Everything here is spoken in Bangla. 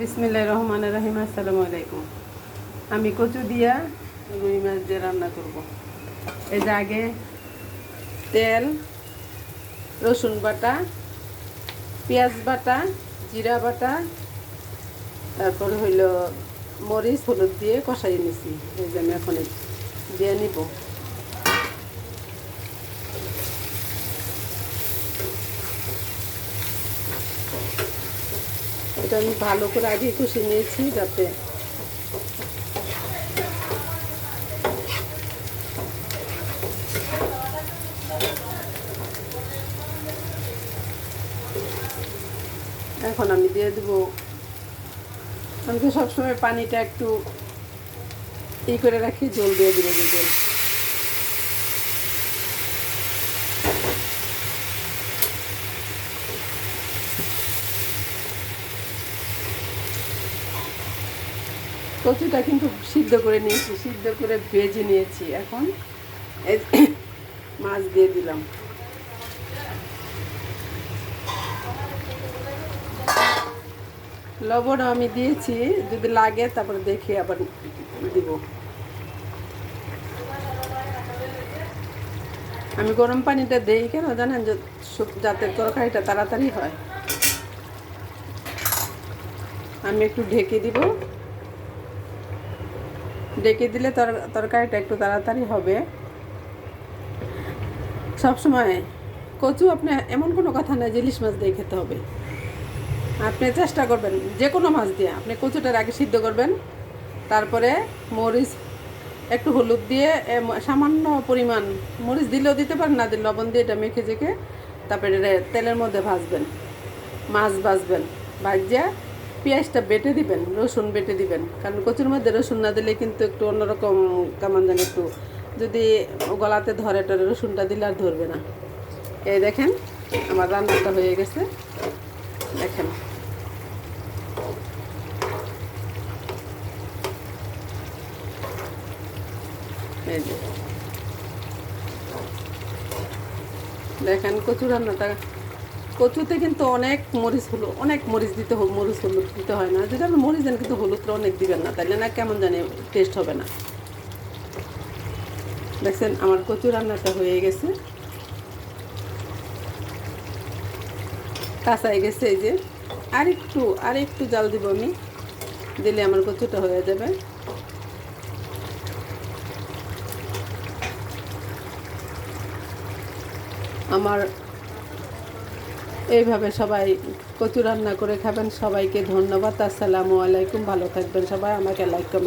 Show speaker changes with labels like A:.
A: বিসমিল্লাহ রহমান রহিম, আসসালামু আলাইকুম। আমি কচু দিয়া রুই মাছ দিয়ে রান্না করব। এই আগে তেল, রসুন বাটা, পেঁয়াজ বাটা, জিরা বাটা, তারপর হইল মরিচ, হলুদ দিয়ে কষাই নিছি। এই যে আমি এখন দিয়ে নিব। এটা আমি ভালো করে আগে কষে নিয়েছি যাতে এখন আমি দিয়ে দেবো। আমি তো সবসময় পানিটা একটু ই করে রাখি, জল দিয়ে দেবো জল। কচুটা কিন্তু সিদ্ধ করে নিয়েছি, সিদ্ধ করে ভেজে নিয়েছি এখন। মাছ দিয়ে দিলাম। লবণ আমি দিয়েছি, যদি লাগে তারপরে দেখে আবার দিব। আমি গরম পানিটা দেই কেন জানেন যাতে তরকারিটা তাড়াতাড়ি হয়। আমি একটু ঢেকে দিব। ডেকে দিলে তর- তরকারিটা একটু তাড়াতাড়ি হবে। সবসময় কচু আপনি এমন কোনো কথা নেই যে ইলিশ মাছ দিয়ে খেতে হবে। আপনি চেষ্টা করবেন যে কোনো মাছ দিয়ে। আপনি কচুটার আগে সিদ্ধ করবেন, তারপরে মরিচ, একটু হলুদ দিয়ে সামান্য পরিমাণ মরিচ দিলেও দিতে পারেন, না দিলে লবণ দিয়ে এটা মেখে জেখে তারপরে তেলের মধ্যে ভাজবেন। মাছ ভাজবেন ভাজিয়া পেঁয়াজটা বেটে দিবেন, রসুন বেটে দিবেন। কারণ কচুর মধ্যে রসুন না দিলে কিন্তু একটু অন্যরকম কেমন জানি একটু, যদি গলাতে ধরে টরে রসুনটা দিলে আর ধরবে না। এই দেখেন, আমার রান্নাটা হয়ে গেছে। দেখেন। এই দেখেন কচু রান্নাটা কচুতে কিন্তু অনেক মরিচ হলো, অনেক মরিচ দিতে মরিচ হলুদ দিতে হয় না। যদি আপনি মরিচ দেন কিন্তু হলুদটা অনেক দিবেন না তাহলে না কেমন জানি টেস্ট হবে না। দেখছেন, আমার কচু রান্নাটা হয়ে গেছে। কাঁচাই গেছে এই যে। আর একটু আর একটু জাল দিব আমি, দিলে আমার কচুটা হয়ে যাবে। আমার এইভাবে সবাই কচু রান্না করে খাবেন। সবাইকে ধন্যবাদ। আসসালামু আলাইকুম। ভালো থাকবেন সবাই। আমাকে লাইক